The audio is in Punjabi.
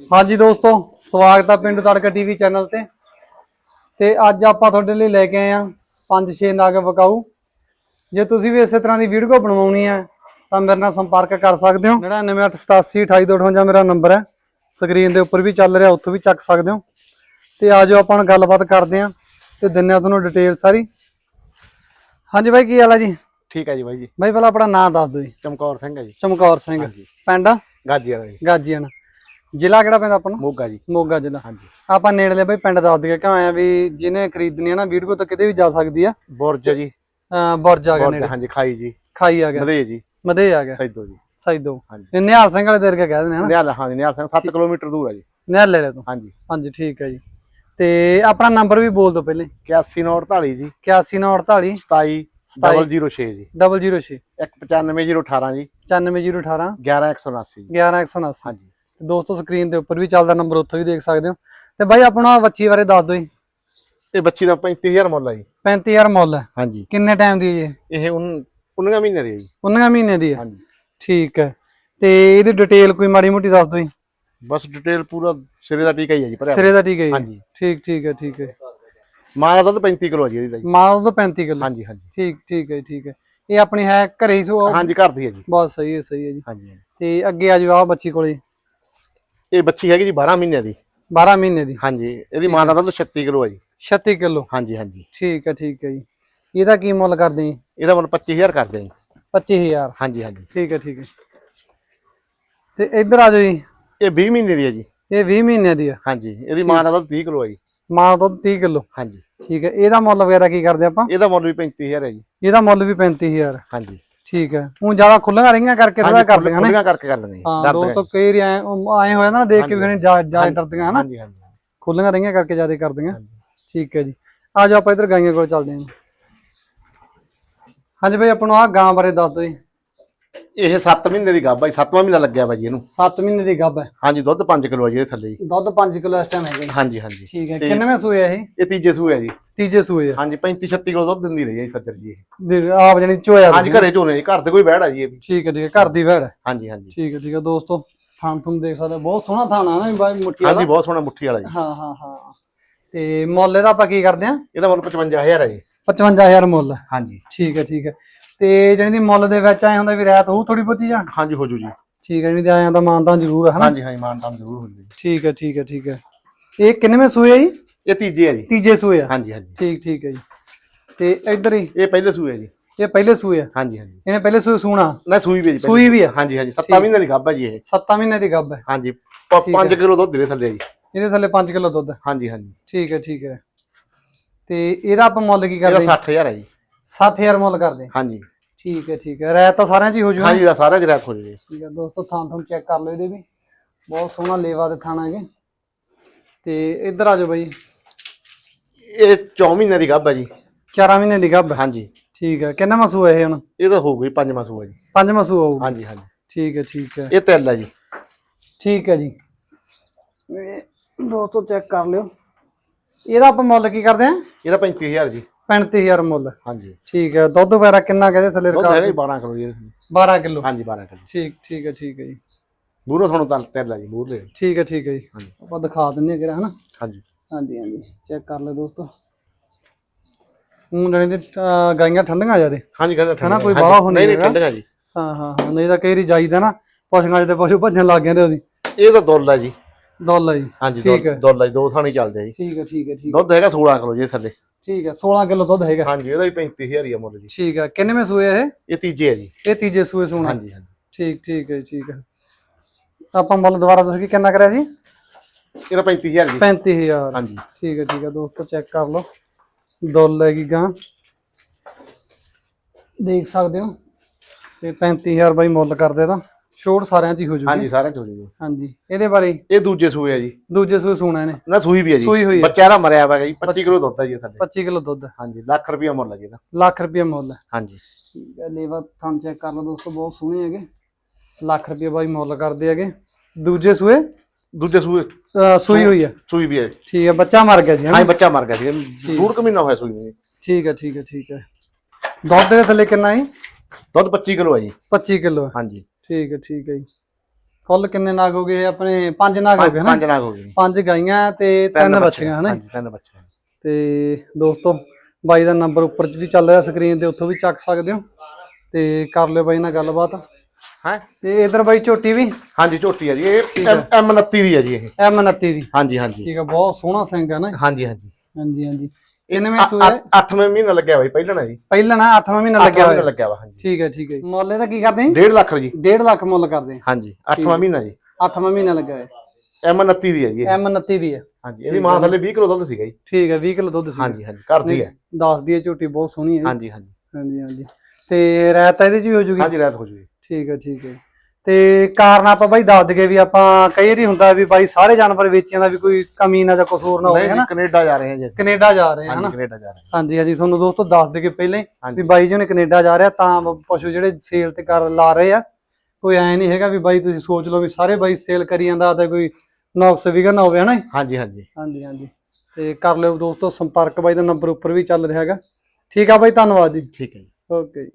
ਹਾਂਜੀ ਦੋਸਤੋ ਸਵਾਗਤ ਹੈ ਪਿੰਡ ਤੜਕਾ ਟੀਵੀ ਚੈਨਲ ਤੇ। ਤੇ ਅੱਜ ਆਪਾਂ ਤੁਹਾਡੇ ਲਈ ਲੈ ਕੇ ਆਏ ਆ ਪੰਜ ਛੇ ਨਗ ਵਿਕਾਊ। ਜੇ ਤੁਸੀਂ ਵੀ ਇਸੇ ਤਰ੍ਹਾਂ ਦੀ ਵੀਡੀਓ ਬਣਵਾਉਣੀ ਹੈ ਤਾਂ ਮੇਰੇ ਨਾਲ ਸੰਪਰਕ ਕਰ ਸਕਦੇ ਹੋ। 9988828258 ਮੇਰਾ ਨੰਬਰ ਹੈ। ਸਕਰੀਨ ਦੇ ਉੱਪਰ ਵੀ ਚੱਲ ਰਿਹਾ ਉੱਥੋਂ ਵੀ ਚੱਕ ਸਕਦੇ ਹੋ। ਤੇ ਆਜੋ ਆਪਾਂ ਹੁਣ ਗੱਲਬਾਤ ਕਰਦੇ ਆ ਤੇ ਦਿੰਨੇ ਆ ਤੁਹਾਨੂੰ ਡਿਟੇਲ ਸਾਰੀ। ਹਾਂਜੀ ਬਾਈ ਕੀ ਹਾਲ ਹੈ ਜੀ? ਠੀਕ ਹੈ ਜੀ ਬਾਈ ਜੀ। ਬਾਈ ਪਹਿਲਾਂ ਆਪਣਾ ਨਾਮ ਦੱਸ ਦਿਓ ਜੀ। ਚਮਕੌਰ ਸਿੰਘ ਹੈ ਜੀ। ਚਮਕੌਰ ਸਿੰਘ। ਹਾਂਜੀ। ਪਿੰਡ? ਗਾਜੀ ਵਾਲਾ ਜੀ। ਗਾਜੀਆਣਾ ਜ਼ਿਲ੍ਹਾ ਕਿਹੜਾ ਪੈਂਦਾ ਆਪਣਾ? ਮੋਗਾ ਜੀ। ਮੋਗਾ ਜ਼ਿਲ੍ਹਾ। ਹਾਂਜੀ। ਆਪਾਂ ਨੇੜਲੇ ਬਈ ਪਿੰਡ ਦੱਸ ਦਈਏ ਕਿਉਂ ਆਇਆ ਵੀ ਜਿਹਨੇ ਖਰੀਦਣੀ ਹੈ ਨਾ ਵੀਡੀਓ ਤਾਂ ਕਿਤੇ ਵੀ ਜਾ ਸਕਦੀ ਆ। ਬੁਰਜ ਜੀ। ਬੁਰਜ ਆ ਗਿਆ ਨੇੜੇ। ਹਾਂਜੀ ਖਾਈ ਜੀ। ਖਾਈ ਆ ਗਿਆ। ਮਦੇ ਜੀ। ਮਦੇ ਆ ਗਿਆ। ਸੈਦੋ ਜੀ। ਸੈਦੋ। ਹਾਂਜੀ। ਤੇ ਨਿਹਾਲ ਸਿੰਘ ਵਾਲੇ ਦੇਰ ਕੇ ਕਹਿ ਦਿੰਦੇ ਹਨਾ ਨਿਹਾਲ ਹਾਂਜੀ ਨਿਹਾਲ ਸਿੰਘ 7 ਕਿਲੋਮੀਟਰ ਦੂਰ ਹੈ ਜੀ। ਨਿਹਾਲ ਲੈ ਲੈ ਤੂੰ? ਹਾਂਜੀ। ਹਾਂਜੀ ਠੀਕ ਹੈ ਜੀ। ਤੇ ਆਪਣਾ ਨੰਬਰ ਵੀ ਬੋਲ ਦਿਓ ਪਹਿਲੇ। 8148 ਜੀ। 8148 27 006 ਜੀ। 006 195018 ਜੀ। 94018 11179 ਜੀ। 11179 ਹਾਂਜੀ। ਦੋਸਤੋ ਸਕਰੀਨ ਦੇ ਉੱਪਰ ਵੀ ਚੱਲਦਾ ਨੰਬਰ ਉੱਥੋਂ ਵੀ ਦੇਖ ਸਕਦੇ ਹੋ। ਤੇ ਬਾਈ ਆਪਣਾ ਬੱਚੀ ਬਾਰੇ ਦੱਸ ਦਿਓ ਜੀ। ਇਹ ਬੱਚੀ ਦਾ 35000 ਮੁੱਲ ਹੈ ਜੀ। 35000 ਮੁੱਲ ਹੈ। ਹਾਂਜੀ। ਕਿੰਨੇ ਟਾਈਮ ਦੀ ਹੈ ਇਹ? 19 ਮਹੀਨੇ ਦੀ ਹੈ ਜੀ। 19 ਮਹੀਨੇ ਦੀ ਹੈ। ਹਾਂਜੀ। ਠੀਕ ਹੈ। ਤੇ ਇਹਦੀ ਡਿਟੇਲ ਕੋਈ ਮਾੜੀ ਮੋਟੀ ਦੱਸ ਦਿਓ ਜੀ। ਬਸ ਡਿਟੇਲ ਪੂਰਾ ਸਿਰੇ ਦਾ ਟੀਕਾ ਹੀ ਹੈ ਜੀ ਭਰਿਆ ਸਿਰੇ ਦਾ ਠੀਕ ਹੈ ਹਾਂਜੀ। ਠੀਕ ਠੀਕ ਹੈ ਠੀਕ ਹੈ। ਮਾਂ ਦਾ ਦੁੱਧ 35 ਕਿਲੋ ਜੀ ਇਹਦੀ ਦਾ ਜੀ। ਮਾਲ ਤੋਂ 35 ਕਿਲੋ। ਹਾਂਜੀ ਹਾਂਜੀ। ਠੀਕ ਠੀਕ ਹੈ ਠੀਕ ਹੈ। ਇਹ ਆਪਣੀ ਹੈ ਘਰੇ ਹੀ ਸੋ ਹਾਂਜੀ ਘਰ ਦੀ ਹੈ ਜੀ। ਬਹੁਤ ਸਹੀ ਹੈ ਸਹੀ ਹੈ ਜੀ। ਹਾਂਜੀ ਹਾਂਜੀ। ਤੇ ਅੱਗੇ ਆ ਜਾਓ ਆ ਬੱਚੀ ਕੋਲੇ। ਇਹ ਬੱਚੀ ਹੈਗੀ ਜੀ 12 ਮਹੀਨਿਆਂ ਦੀ। 12 ਮਹੀਨੇ ਦੀ। ਹਾਂਜੀ ਇਹਦੀ ਮਾਂ ਦਾ ਦੁੱਧ 36 ਕਿਲੋ ਹੈ ਜੀ। 36 ਕਿਲੋ। ਹਾਂਜੀ ਹਾਂਜੀ। ਠੀਕ ਹੈ ਠੀਕ ਹੈ ਜੀ। ਇਹਦਾ ਕੀ ਮੁੱਲ ਕਰਦੇ ਜੀ? ਇਹਦਾ ਮੁੱਲ 25000 ਕਰਦੇ ਜੀ। 25000 ਹਾਂਜੀ ਹਾਂਜੀ। ਠੀਕ ਹੈ ਠੀਕ ਹੈ। ਤੇ ਇੱਧਰ ਆ ਜਾਓ ਜੀ। ਇਹ 20 ਮਹੀਨੇ ਦੀ ਹੈ ਜੀ। ਇਹ 20 ਮਹੀਨੇ ਦੀ ਆ। ਹਾਂਜੀ ਇਹਦੀ ਮਾਂ ਦਾ ਦੁੱਧ 30 ਕਿਲੋ ਹੈ ਜੀ। ਮਾਂ ਦੁੱਧ 30 ਕਿਲੋ। ਹਾਂਜੀ। ਠੀਕ ਹੈ ਇਹਦਾ ਮੁੱਲ ਵਗੈਰਾ ਕੀ ਕਰਦੇ ਆਪਾਂ? ਇਹਦਾ ਮੁੱਲ ਵੀ 35000 ਹੈ ਜੀ। ਇਹਦਾ ਮੁੱਲ ਵੀ 35000 ਹਾਂਜੀ। ਠੀਕ ਹੈ। ਉਹ ਜ਼ਿਆਦਾ ਖੁੱਲੀਆਂ ਰਹੀਆਂ ਕਰਕੇ ਥੋੜਾ ਕਰਦੇ ਹਨ ਖੁੱਲੀਆਂ ਕਰਕੇ ਕਰ ਲੈਂਦੇ ਹਾਂ ਦੋਸਤੋ ਕਈ ਐ ਆਏ ਹੋਇਆ ਨਾ ਦੇਖ ਕੇ ਵੀ ਜ਼ਿਆਦਾ ਜ਼ਿਆਦਾ ਡਰਦੀਆਂ ਹਨਾ। ਹਾਂਜੀ ਹਾਂਜੀ। ਖੁੱਲੀਆਂ ਰਹੀਆਂ ਕਰਕੇ ਜ਼ਿਆਦਾ ਕਰਦੀਆਂ। ਠੀਕ ਹੈ ਜੀ। ਆ ਜਾਓ ਆਪਾਂ ਇਧਰ ਗਾਈਆਂ ਕੋਲ ਚੱਲਦੇ ਹਾਂ ਹਾਂਜੀ ਭਾਈ ਆਪਾਂ ਨੂੰ ਆ ਗਾਂ ਬਾਰੇ ਦੱਸ ਦਿਓ ਜੀ। ਇਹ 7 ਮਹੀਨੇ ਦੀ ਗੱਭ ਹੈ 7ਵਾਂ ਮਹੀਨਾ ਲੱਗਿਆ ਬਾਈ ਇਹਨੂੰ। 7 ਮਹੀਨੇ ਦੀ ਗੱਭ ਹੈ ਹਾਂਜੀ ਦੁੱਧ 5 ਕਿਲੋ ਹੈ ਜੀ ਇਹਦੇ ਥੱਲੇ ਜੀ। ਦੁੱਧ 5 ਕਿਲੋ ਇਸ ਟਾਈਮ ਹੈਗਾ ਜੀ। ਹਾਂਜੀ ਹਾਂਜੀ। ਠੀਕ ਹੈ ਕਿੰਨਵੇਂ ਸੂਏ ਆ ਇਹ? ਇਹ ਤੀਜੇ ਸੂਏ ਹੈ ਜੀ। ਤੀਜੇ ਸੂਏ ਆ। ਹਾਂਜੀ 35 36 ਕਿਲੋ ਦੁੱਧ ਦਿੰਦੀ ਰਹੀ ਹੈ ਜੀ ਸੱਜਰ ਜੀ ਇਹ। ਦੇ- ਆਪ ਜਣੀ ਚੋਇਆ ਹਾਂਜੀ ਘਰੇ ਝੋਨੇ ਜੀ ਘਰ ਤੇ ਕੋਈ ਬਹਿੜਾ ਜੀ ਇਹ ਵੀ। ਠੀਕ ਹੈ ਠੀਕ ਹੈ ਘਰ ਦੀ ਵੈੜ ਹੈ ਹਾਂਜੀ ਹਾਂਜੀ। ਠੀਕ ਹੈ ਠੀਕ ਹੈ ਦੋਸਤੋ ਥਾਂ ਤੁਮ ਦੇਖ ਸਕਦੇ ਹੋ, ਬਹੁਤ ਸੋਹਣਾ ਥਾਂ ਆ ਨਾ ਬਾਈ ਮੁੱਠੀ ਵਾਲਾ। ਹਾਂਜੀ ਬਹੁਤ ਸੋਹਣਾ ਮੁੱਠੀ ਵਾਲਾ ਜੀ। ਹਾਂ ਹਾਂ ਹਾਂ। ਤੇ ਮੁੱਲ ਇਹਦਾ ਆਪਾਂ ਕੀ ਕਰਦੇ ਆ ਇਹਦਾ ਮੁੱਲ 55000 ਹੈ ਜੀ। 55000 ਮੁੱਲ। ਹੈ। ਹਾਂਜੀ। ਠੀਕ ਹੈ ਠੀਕ ਹੈ। ਤੇ ਜਿਹੜੀ ਦੀ ਮੁੱਲ ਦੇ ਵਿੱਚ ਆਏ ਹੁੰਦਾ ਵੀ ਰਾਇਤ ਹੋਊ ਥੋੜੀ ਬਹੁਤੀ ਜਾਂ? ਹਾਂਜੀ ਹੋ ਜੂ ਜੀ। ਠੀਕ ਹੈ ਜੀ ਤੇ ਆਇਆ ਤਾਂ ਮਾਨਤਾਂ ਜ਼ਰੂਰ ਹੈ ਹਨਾ? ਹਾਂਜੀ ਹਾਂਜੀ ਮਾਨਤਾਨ ਜ਼ਰੂਰ ਹੋ। ਜੂ ਠੀਕ ਹੈ ਠੀਕ ਹੈ ਠੀਕ ਹੈ। ਇਹ ਕਿੰਨਵੇਂ ਸੂਏ ਆ ਜੀ? ਇਹ ਤੀਜੇ ਹੈ ਜੀ। ਤੀਜੇ ਸੂਏ ਆ? ਹਾਂਜੀ ਹਾਂਜੀ। ਠੀਕ ਠੀਕ ਹੈ ਜੀ। ਤੇ ਇੱਧਰ ਹੀ? ਇਹ ਪਹਿਲੇ ਸੂਏ ਜੀ। ਇਹ ਪਹਿਲੇ ਸੂਏ ਆ? ਹਾਂਜੀ ਹਾਂਜੀ। ਇਹਨੇ ਪਹਿਲੇ ਸੂਏ ਸੂਣਾ? ਨਾ ਸੂਈ ਵੀ ਜੀ। ਸੂਈ ਵੀ ਆ? ਹਾਂਜੀ ਹਾਂਜੀ। 7 ਮਹੀਨੇ ਦੀ ਗੱਭ ਹੈ ਜੀ ਇਹ। 7 ਮਹੀਨੇ ਦੀ ਗੱਭ ਹੈ ਹਾਂਜੀ। 5 ਕਿਲੋ ਦੁੱਧ ਦੇ ਥੱਲੇ ਜੀ। ਇਹਦੇ ਥੱਲੇ 5 ਕਿਲੋ ਦੁੱਧ। ਹਾਂਜੀ ਹਾਂਜੀ। ਠੀਕ ਹੈ ਠੀਕ ਹੈ। ਤੇ ਇਹਦਾ ਆਪਾਂ ਮੁੱਲ ਕੀ ਇਹਦਾ ਕਰਦੇ 60000 ਹੈ ਜੀ। 7000 ਮੁੱਲ ਕਰਦੇ ਹਾਂਜੀ। ਠੀਕ ਹੈ ਠੀਕ ਹੈ। ਰਾਇਤ ਤਾਂ ਸਾਰਿਆਂ 'ਚ ਹੀ ਹੋ ਜੂ ਹਾਂਜੀ ਦਾ ਸਾਰਾ ਜਰਾਤ ਹੋ ਜੂ ਠੀਕ ਹੈ ਦੋਸਤੋ ਥਾਂ ਥਾਂ ਚੈੱਕ ਕਰ ਲਓ ਇਹਦੇ ਵੀ। ਬਹੁਤ ਸੋਹਣਾ ਲੇਵਾ ਦੇ ਥਾਣਾ ਹੈਗੇ। ਤੇ ਇੱਧਰ ਆ ਜਾਓ ਬਾਈ। ਇਹ 4 ਮਹੀਨੇ ਦੀ ਗੱਭ ਹੈ ਜੀ। 4 ਮਹੀਨੇ ਦੀ ਗੱਭ ਹੈ। ਹਾਂਜੀ। ਠੀਕ ਹੈ। ਕਿੰਨਾ ਮਸੂ ਹੈ ਇਹ ਹੁਣ? ਇਹ ਤਾਂ ਹੋ ਗਈ ਪੰਜ ਮਾਸੂ ਹੈ ਜੀ। ਪੰਜ ਮਸੂ ਹੋਊ। ਹਾਂਜੀ ਹਾਂਜੀ। ਠੀਕ ਹੈ ਠੀਕ ਹੈ। ਇਹ ਤਿਲ ਹੈ ਜੀ। ਠੀਕ ਹੈ ਜੀ। ਇਹ ਦੋਸਤੋ ਚੈੱਕ ਕਰ ਲਿਓ। ਇਹਦਾ ਆਪਾਂ ਮੁੱਲ ਕੀ ਕਰਦੇ ਆਂ? ਇਹਦਾ 35000 ਜੀ। 35000 ਮੁੱਲ। ਹਾਂਜੀ। ਠੀਕ ਹੈ। ਦੁੱਧ ਵਗੈਰਾ ਕਿੰਨਾ ਕਹਦੇ ਥੱਲੇ ਦੁੱਧ ਰਿਕਾਰਡ ਹੈਗਾ ਜੀ 12 ਕਿਲੋ ਜੀ। ਇਹਦੇ। 12 ਕਿਲੋ। ਹਾਂਜੀ 12 ਕਿਲੋ। ਠੀਕ ਠੀਕ ਹੈ ਠੀਕ ਹੈ ਜੀ। ਬੂਰੋ ਤੁਹਾਨੂੰ ਤਲ ਤਿਲ ਹੈ ਜੀ ਬੂਰ। ਦੇ ਠੀਕ ਹੈ ਠੀਕ ਹੈ ਜੀ। ਹਾਂਜੀ। ਆਪਾਂ ਦਿਖਾ ਦਿੰਨੇ ਕਿਰਾ ਹਨਾ? ਹਾਂਜੀ। ਹਾਂਜੀ ਹਾਂਜੀ। ਚੈੱਕ ਕਰ ਲਓ ਦੋਸਤੋ। ਹੁਣ ਜਣੇ ਦੇ ਅਹ, ਗਾਈਆਂ ਠੰਡੀਆਂ ਜਿਆਦੇ। ਹਾਂਜੀ ਕਹਿੰਦਾ ਹਨਾ, ਕੋਈ ਹਾਂਜੀ। ਬਾਹਲਾ ਹੋ ਨਹੀਂ ਨਹੀਂ ਨਹੀਂ ਹੈਗਾ। ਠੰਡੀਆਂ ਜੀ। ਹਾਂ ਹਾਂ ਹਾਂ। ਨਹੀਂ ਤਾਂ ਕਈ ਰੀ ਜਾਈਦਾ ਨਾ ਪਸ਼ੂਆਂ 'ਚ ਤੇ ਪਸ਼ੂ ਭੱਜਣ ਲੱਗ ਜਾਂਦੇ ਉਹਦੀ। ਇਹ ਤਾਂ ਦੁੱਲ ਹੈ ਜੀ। ਦੁੱਲ ਹੈ ਜੀ। ਹਾਂਜੀ। ਦੁੱਲ ਹੈ। ਜੀ, ਦੋ ਥਾਣੀ ਚੱਲਦੇ ਆ ਜੀ। ਠੀਕ ਹੈ ਠੀਕ ਹੈ ਠੀਕ ਦੁੱਧ ਹੈਗਾ 16 ਕਿਲੋ ਜੀ ਥੱਲੇ। ਠੀਕ ਹੈ 16 ਕਿਲੋ ਦੁੱਧ ਹੈਗਾ। ਹਾਂਜੀ ਇਹਦਾ ਵੀ 35000 ਹੀ ਆ ਮੁੱਲ ਜੀ। ਠੀਕ ਹੈ ਕਿੰਨੇਵੇਂ ਸੂਏ ਇਹ? ਇਹ ਤੀਜੇ ਹੈ ਜੀ। ਇਹ ਤੀਜੇ ਸੂਏ ਸੂਣਾ। ਹਾਂਜੀ ਹਾਂਜੀ। ਠੀਕ ਠੀਕ ਹੈ ਜੀ, ਠੀਕ ਹੈ। ਆਪਾਂ ਮੁੱਲ ਦੁਬਾਰਾ ਦੱਸੋ ਕਿ ਕਿੰਨਾ ਕਰਿਆ ਸੀ? ਇਹਦਾ 35000 ਜੀ। 35000 ਹਾਂਜੀ। ਠੀਕ ਹੈ ਠੀਕ ਹੈ ਦੋਸਤੋ ਚੈੱਕ ਕਰ ਲਓ। ਦੁੱਲ ਹੈਗੀ ਗਾਂ। ਦੇਖ ਸਕਦੇ ਹੋ। ਤੇ 35000 ਬਾਈ ਮੁੱਲ ਕਰਦੇ ਤਾਂ। ਛੋਟ ਸਾਰਿਆਂ 'ਚ ਹੀ ਹੋ ਜੂਗੀ। ਹਾਂਜੀ ਸਾਰਿਆਂ ਚੋਰੀ ਜੀ ਹਾਂਜੀ ਇਹਦੇ ਬਾਰੇ ਇਹ ਦੂਜੇ ਸੂਏ ਹੈ ਜੀ। ਦੂਜੇ ਸੂਏ ਸੂਣਾ ਇਹਨੇ। ਨਾ ਸੂਈ ਵੀ ਹੈ ਜੀ। ਸੂਈ ਹੋਈ ਹੈ। ਬੱਚਾ ਦਾ ਮਰਿਆ ਹੋਇਆ ਜੀ 25 ਕਿਲੋ ਦੁੱਧ ਹੈ ਜੀ ਇਹ ਥੱਲੇ 25 ਕਿਲੋ ਦੁੱਧ। ਹਾਂਜੀ ਲੱਖ ਰੁਪਇਆ ਮੁੱਲ ਹੈ ਜੀ ਇਹਦਾ। ਲੱਖ ਰੁਪਏ ਮੁੱਲ ਹੈ ਹਾਂਜੀ। ਠੀਕ ਹੈ ਲੇਵਾ ਥਣ ਚੈੱਕ ਕਰ ਲਓ ਦੋਸਤੋ ਬਹੁਤ ਸੋਹਣੇ ਹੈਗੇ। ਲੱਖ ਰੁਪਏ ਬਾਈ ਮੁੱਲ ਕਰਦੇ ਹੈਗੇ। ਦੂਜੇ ਸੂਏ? ਦੂਜੇ ਸੂਏ। ਅਹ ਸੂਈ ਹੋਈ ਹੈ ਸੂਈ ਵੀ ਹੈ ਠੀਕ ਹੈ ਬੱਚਾ ਮਰ ਗਿਆ ਜੀ ਹਾਂ ਬੱਚਾ ਮਰ ਗਿਆ ਸੀ ਡੂਢ ਕੁ ਮਹੀਨਾ ਹੋਇਆ ਸੂਈ ਨੂੰ ਜੀ। ਠੀਕ ਹੈ ਠੀਕ ਹੈ ਠੀਕ ਹੈ ਦੁੱਧ ਦੇ ਥੱਲੇ ਕਿੰਨਾ ਹੈ? ਦੁੱਧ 25 ਕਿਲੋ ਹੈ ਜੀ। 25 ਕਿਲੋ ਹਾਂਜੀ। ਠੀਕ ਹੈ ਠੀਕ ਹੈ ਜੀ। ਕੁੱਲ ਕਿੰਨੇ ਨਾਗ ਹੋ ਗਏ? ਆਪਣੇ ਪੰਜ ਨਾਗ ਹੋ ਗਏ ਨਾ? ਪੰਜ ਨਾਗ ਹੋ ਗਏ। ਪੰਜ ਗਾਈਆਂ ਤੇ ਤਿੰਨ ਬੱਚੀਆਂ ਹਨਾ ਤਿੰਨ ਬੱਚੀਆਂ ਤੇ ਦੋਸਤੋ ਬਾਈ ਦਾ ਨੰਬਰ ਉੱਪਰ ਚ ਵੀ ਚੱਲ ਰਿਹਾ ਸਕਰੀਨ ਤੇ ਉੱਥੋਂ ਵੀ ਚੱਕ ਸਕਦੇ ਹੋ। ਤੇ ਕਰ ਲਿਓ ਬਾਈ ਨਾਲ ਗੱਲਬਾਤ। ਹੈ? ਤੇ ਇਧਰ ਬਾਈ ਝੋਟੀ ਵੀ? ਹਾਂਜੀ ਝੋਟੀ ਹੈ ਜੀ। ਇਹ ਐਮ 29 ਦੀ ਹੈ ਜੀ ਇਹ। ਐਮ 29 ਦੀ। ਹਾਂਜੀ ਹਾਂਜੀ। ਠੀਕ ਆ ਬਹੁਤ ਸੋਹਣਾ ਸਿੰਘ ਆ ਨਾ? ਹਾਂਜੀ ਹਾਂਜੀ। ਹਾਂਜੀ ਹਾਂਜੀ। ਕਿੰਨਵੇਂ ਸੂਏ? 8ਵੇਂ ਮਹੀਨਾ ਲੱਗਿਆ ਬਾਈ ਪਹਿਲਾਂ ਨਾ ਜੀ। ਪਹਿਲਾਂ ਨਾ 8ਵਾਂ ਮਹੀਨਾ ਲੱਗਿਆ ਲੱਗਿਆ ਹੋਇਆ। ਲੱਗਿਆ ਵਾ ਹਾਂਜੀ। ਠੀਕ ਹੈ ਠੀਕ ਹੈ ਮੁੱਲ ਇਹਦਾ ਕੀ ਕਰਦੇ 1.5 ਲੱਖ ਜੀ। 1.5 ਲੱਖ ਮੁੱਲ ਕਰਦੇ ਹਾਂਜੀ 8ਵਾਂ ਮਹੀਨਾ ਜੀ। 8ਵਾਂ ਮਹੀਨਾ ਲੱਗਾ ਹੋਇਆ। ਐਮ 29 ਦੀ ਹੈ ਜੀ। ਐਮ 29 ਦੀ ਹੈ। ਹਾਂਜੀ ਇਹਦੀ ਮਾਂ ਥੱਲੇ 20 ਕਿਲੋ ਦੁੱਧ ਸੀਗਾ ਜੀ। ਠੀਕ ਹੈ 20 ਕਿਲੋ ਦੁੱਧ ਸੀ ਹਾਂਜੀ ਹਾਂਜੀ ਕਰਦੀ ਹੈ। ਦੱਸ ਦੀ ਝੋਟੀ ਬਹੁਤ ਸੋਹਣੀ ਹੈ ਹਾਂਜੀ ਹਾਂਜੀ। ਹਾਂਜੀ ਹਾਂਜੀ। ਤੇ ਰਾਇਤਾ ਇਹਦੇ ਚ ਵੀ ਹੋ ਜੂਗੀ? ਹਾਂਜੀ ਰਾਤ ਹੋ ਜੂਗੀ। ਠੀਕ ਹੈ ਠੀਕ ਹੈ। ਤੇ ਕਾਰਨ ਆਪਾਂ ਬਾਈ ਦੱਸ ਦਈਏ ਵੀ ਆਪਾਂ ਕਈ ਵਾਰੀ ਹੁੰਦਾ ਵੀ ਬਾਈ ਸਾਰੇ ਜਾਨਵਰ ਵੇਚਿਆਂ ਦਾ ਵੀ ਕੋਈ ਕਮੀ ਨਾ ਜਾਂ ਕਸੂਰ ਨਾ ਹੋਵੇ ਨਹੀਂ ਹਨਾ? ਕੈਨੇਡਾ ਜਾ ਰਹੇ ਹਾਂ ਜੀ ਕੈਨੇਡਾ ਜਾ ਰਹੇ ਆ ਹਾਂਜੀ ਹਨਾ? ਕੈਨੇਡਾ ਜਾ ਰਹੇ ਹਾਂ ਹਾਂਜੀ ਹਾਂਜੀ ਤੁਹਾਨੂੰ ਦੋਸਤੋ ਦੱਸ ਦਈਏ ਪਹਿਲਾਂ ਹੀ। ਵੀ ਬਾਈ ਜੀ ਨੇ ਕੈਨੇਡਾ ਜਾ ਰਿਹਾ ਤਾਂ ਪਸ਼ੂ ਜਿਹੜੇ ਸੇਲ ਤੇ ਕਰ ਲਾ ਰਹੇ ਆ। ਕੋਈ ਐ ਨਹੀਂ ਹੈਗਾ ਵੀ ਬਾਈ ਤੁਸੀਂ ਸੋਚ ਲਓ ਵੀ ਸਾਰੇ ਬਾਈ ਸੇਲ ਕਰੀ ਜਾਂਦਾ ਤੇ ਕੋਈ ਨੌਕਸ ਵਿਗਨ ਹੋਵੇ ਹਨਾ ਹਾਂਜੀ ਹਾਂਜੀ। ਹਾਂਜੀ ਹਾਂਜੀ। ਤੇ ਕਰ ਲਿਓ ਦੋਸਤੋ ਸੰਪਰਕ ਬਾਈ ਦਾ ਨੰਬਰ ਉੱਪਰ ਵੀ ਚੱਲ ਰਿਹਾ ਹੈਗਾ। ਠੀਕ ਆ ਬਾਈ ਧੰਨਵਾਦ ਜੀ। ਠੀਕ ਹੈ ਜੀ। ਓਕੇ ਜੀ।